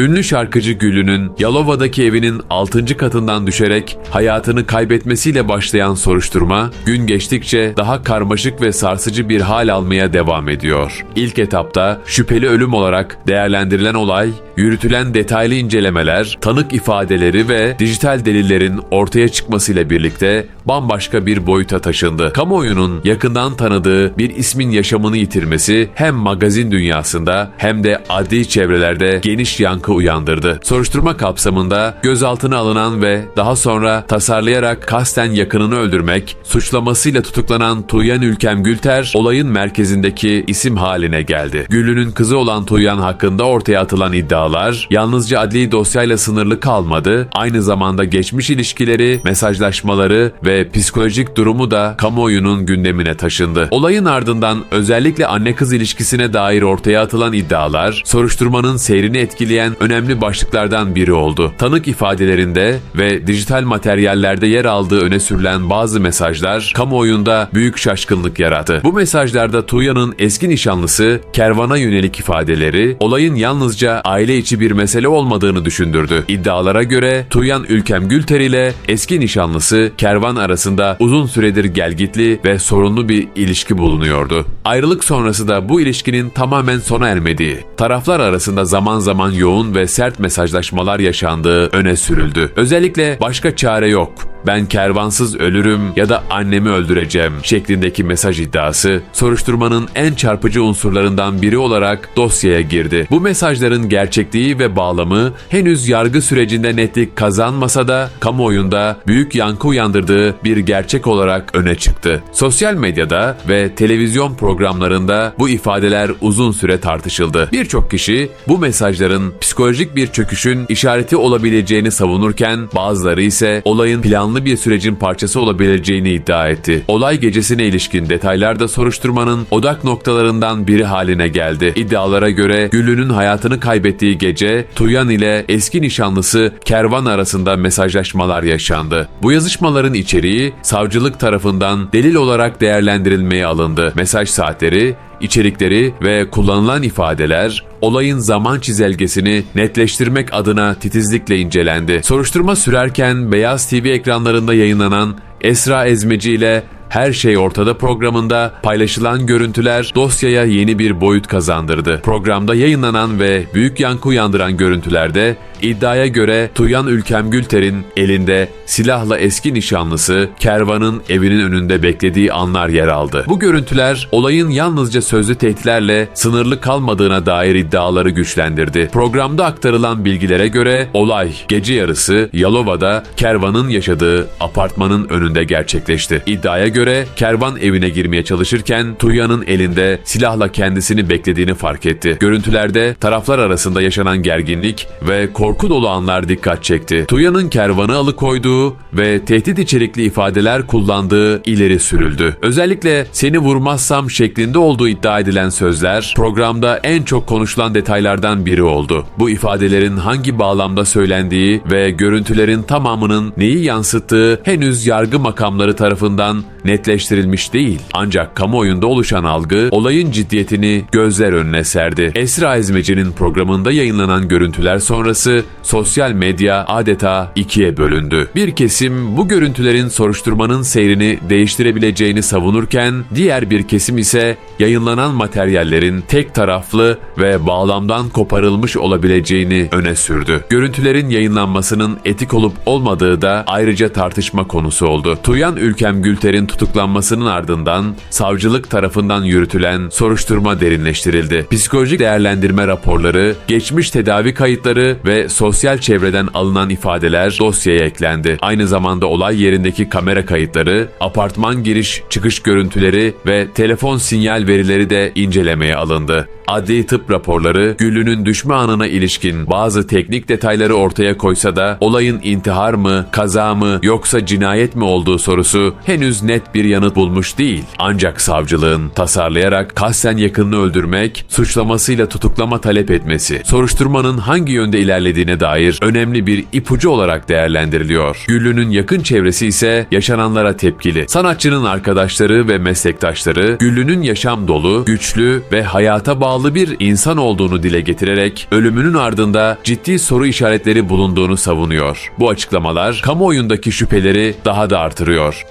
Ünlü şarkıcı Güllü'nün Yalova'daki evinin 6. katından düşerek hayatını kaybetmesiyle başlayan soruşturma, gün geçtikçe daha karmaşık ve sarsıcı bir hal almaya devam ediyor. İlk etapta şüpheli ölüm olarak değerlendirilen olay, yürütülen detaylı incelemeler, tanık ifadeleri ve dijital delillerin ortaya çıkmasıyla birlikte bambaşka bir boyuta taşındı. Kamuoyunun yakından tanıdığı bir ismin yaşamını yitirmesi hem magazin dünyasında hem de adli çevrelerde geniş yankı uyandırdı. Soruşturma kapsamında gözaltına alınan ve daha sonra tasarlayarak kasten yakınını öldürmek suçlamasıyla tutuklanan Tuğyan Ülkem Gülter olayın merkezindeki isim haline geldi. Güllü'nün kızı olan Tuğyan hakkında ortaya atılan iddialar yalnızca adli dosyayla sınırlı kalmadı, aynı zamanda geçmiş ilişkileri, mesajlaşmaları ve psikolojik durumu da kamuoyunun gündemine taşındı. Olayın ardından özellikle anne kız ilişkisine dair ortaya atılan iddialar soruşturmanın seyrini etkileyen önemli başlıklardan biri oldu. Tanık ifadelerinde ve dijital materyallerde yer aldığı öne sürülen bazı mesajlar kamuoyunda büyük şaşkınlık yarattı. Bu mesajlarda Tuğya'nın eski nişanlısı Kervan'a yönelik ifadeleri olayın yalnızca aile içi bir mesele olmadığını düşündürdü. İddialara göre Tuğyan Ülkem Gülter ile eski nişanlısı Kervan arasında uzun süredir gelgitli ve sorunlu bir ilişki bulunuyordu. Ayrılık sonrası da bu ilişkinin tamamen sona ermediği, taraflar arasında zaman zaman yoğun ve sert mesajlaşmalar yaşandığı öne sürüldü. Özellikle başka çare yok, ben kervansız ölürüm ya da annemi öldüreceğim şeklindeki mesaj iddiası soruşturmanın en çarpıcı unsurlarından biri olarak dosyaya girdi. Bu mesajların gerçekliği ve bağlamı henüz yargı sürecinde netlik kazanmasa da kamuoyunda büyük yankı uyandırdığı bir gerçek olarak öne çıktı. Sosyal medyada ve televizyon programlarında bu ifadeler uzun süre tartışıldı. Birçok kişi bu mesajların psikolojik bir çöküşün işareti olabileceğini savunurken bazıları ise olayın planlı bir sürecin parçası olabileceğini iddia etti. Olay gecesine ilişkin detaylar da soruşturmanın odak noktalarından biri haline geldi. İddialara göre Güllü'nün hayatını kaybettiği gece Tuyan ile eski nişanlısı Kervan arasında mesajlaşmalar yaşandı. Bu yazışmaların içeriği savcılık tarafından delil olarak değerlendirilmeye alındı. Mesaj saatleri içerikleri ve kullanılan ifadeler olayın zaman çizelgesini netleştirmek adına titizlikle incelendi. Soruşturma sürerken Beyaz TV ekranlarında yayınlanan Esra Ezmeci ile her Şey Ortada programında paylaşılan görüntüler dosyaya yeni bir boyut kazandırdı. Programda yayınlanan ve büyük yankı uyandıran görüntülerde iddiaya göre Tuyan Ülkem Gülter'in elinde silahla eski nişanlısı Kervan'ın evinin önünde beklediği anlar yer aldı. Bu görüntüler olayın yalnızca sözlü tehditlerle sınırlı kalmadığına dair iddiaları güçlendirdi. Programda aktarılan bilgilere göre olay gece yarısı Yalova'da Kervan'ın yaşadığı apartmanın önünde gerçekleşti. İddiaya göre Kervan evine girmeye çalışırken Tuyan'ın elinde silahla kendisini beklediğini fark etti. Görüntülerde taraflar arasında yaşanan gerginlik ve korku dolu anlar dikkat çekti. Tuyan'ın Kervan'ı alıkoyduğu ve tehdit içerikli ifadeler kullandığı ileri sürüldü. Özellikle seni vurmazsam şeklinde olduğu iddia edilen sözler programda en çok konuşulan detaylardan biri oldu. Bu ifadelerin hangi bağlamda söylendiği ve görüntülerin tamamının neyi yansıttığı henüz yargı makamları tarafından netleştirilmiş değil. Ancak kamuoyunda oluşan algı olayın ciddiyetini gözler önüne serdi. Esra Ezmeci'nin programında yayınlanan görüntüler sonrası sosyal medya adeta ikiye bölündü. Bir kesim bu görüntülerin soruşturmanın seyrini değiştirebileceğini savunurken diğer bir kesim ise yayınlanan materyallerin tek taraflı ve bağlamdan koparılmış olabileceğini öne sürdü. Görüntülerin yayınlanmasının etik olup olmadığı da ayrıca tartışma konusu oldu. Tuyan Ülkem Gülter'in tutuklanmasının ardından savcılık tarafından yürütülen soruşturma derinleştirildi. Psikolojik değerlendirme raporları, geçmiş tedavi kayıtları ve sosyal çevreden alınan ifadeler dosyaya eklendi. Aynı zamanda olay yerindeki kamera kayıtları, apartman giriş çıkış görüntüleri ve telefon sinyal verileri de incelemeye alındı. Adli tıp raporları Güllü'nün düşme anına ilişkin bazı teknik detayları ortaya koysa da olayın intihar mı, kaza mı yoksa cinayet mi olduğu sorusu henüz net net bir yanıt bulmuş değil. Ancak savcılığın tasarlayarak kasten yakınını öldürmek, suçlamasıyla tutuklama talep etmesi, soruşturmanın hangi yönde ilerlediğine dair önemli bir ipucu olarak değerlendiriliyor. Güllü'nün yakın çevresi ise yaşananlara tepkili. Sanatçının arkadaşları ve meslektaşları Güllü'nün yaşam dolu, güçlü ve hayata bağlı bir insan olduğunu dile getirerek ölümünün ardında ciddi soru işaretleri bulunduğunu savunuyor. Bu açıklamalar kamuoyundaki şüpheleri daha da artırıyor.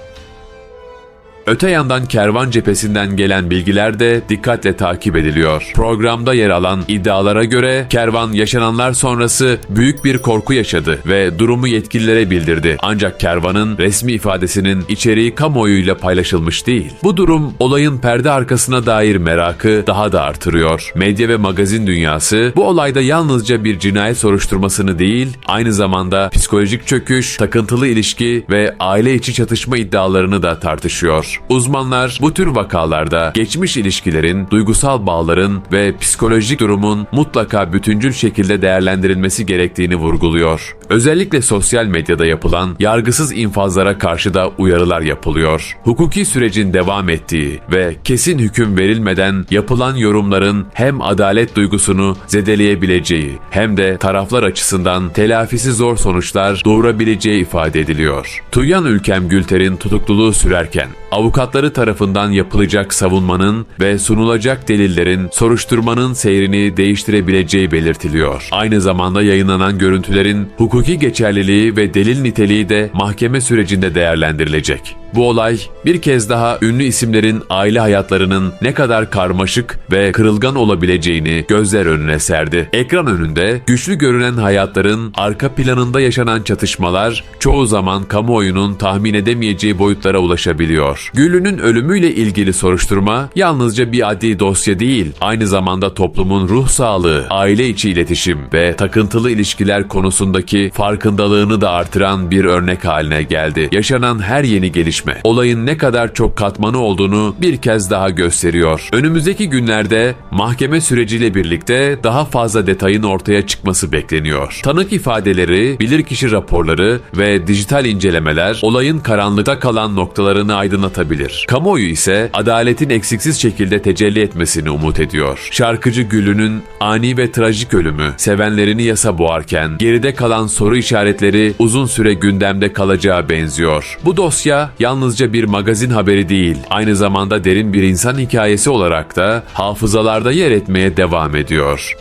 Öte yandan kervan cephesinden gelen bilgiler de dikkatle takip ediliyor. Programda yer alan iddialara göre kervan yaşananlar sonrası büyük bir korku yaşadı ve durumu yetkililere bildirdi. Ancak kervanın resmi ifadesinin içeriği kamuoyuyla paylaşılmış değil. Bu durum olayın perde arkasına dair merakı daha da artırıyor. Medya ve magazin dünyası bu olayda yalnızca bir cinayet soruşturmasını değil, aynı zamanda psikolojik çöküş, takıntılı ilişki ve aile içi çatışma iddialarını da tartışıyor. Uzmanlar bu tür vakalarda geçmiş ilişkilerin, duygusal bağların ve psikolojik durumun mutlaka bütüncül şekilde değerlendirilmesi gerektiğini vurguluyor. Özellikle sosyal medyada yapılan yargısız infazlara karşı da uyarılar yapılıyor. Hukuki sürecin devam ettiği ve kesin hüküm verilmeden yapılan yorumların hem adalet duygusunu zedeleyebileceği hem de taraflar açısından telafisi zor sonuçlar doğurabileceği ifade ediliyor. Tuyan Ülkem Gülter'in tutukluluğu sürerken avukatları tarafından yapılacak savunmanın ve sunulacak delillerin soruşturmanın seyrini değiştirebileceği belirtiliyor. Aynı zamanda yayınlanan görüntülerin hukuki geçerliliği ve delil niteliği de mahkeme sürecinde değerlendirilecek. Bu olay bir kez daha ünlü isimlerin aile hayatlarının ne kadar karmaşık ve kırılgan olabileceğini gözler önüne serdi. Ekran önünde güçlü görünen hayatların arka planında yaşanan çatışmalar çoğu zaman kamuoyunun tahmin edemeyeceği boyutlara ulaşabiliyor. Güllü'nün ölümüyle ilgili soruşturma yalnızca bir adli dosya değil, aynı zamanda toplumun ruh sağlığı, aile içi iletişim ve takıntılı ilişkiler konusundaki farkındalığını da artıran bir örnek haline geldi. Yaşanan her yeni gelişme olayın ne kadar çok katmanı olduğunu bir kez daha gösteriyor. Önümüzdeki günlerde mahkeme süreciyle birlikte daha fazla detayın ortaya çıkması bekleniyor. Tanık ifadeleri, bilirkişi raporları ve dijital incelemeler olayın karanlıkta kalan noktalarını aydınlatabilir. Kamuoyu ise adaletin eksiksiz şekilde tecelli etmesini umut ediyor. Şarkıcı Güllü'nün ani ve trajik ölümü sevenlerini yasa boğarken geride kalan soru işaretleri uzun süre gündemde kalacağı benziyor. Bu dosya yalnızca bir magazin haberi değil, aynı zamanda derin bir insan hikayesi olarak da hafızalarda yer etmeye devam ediyor.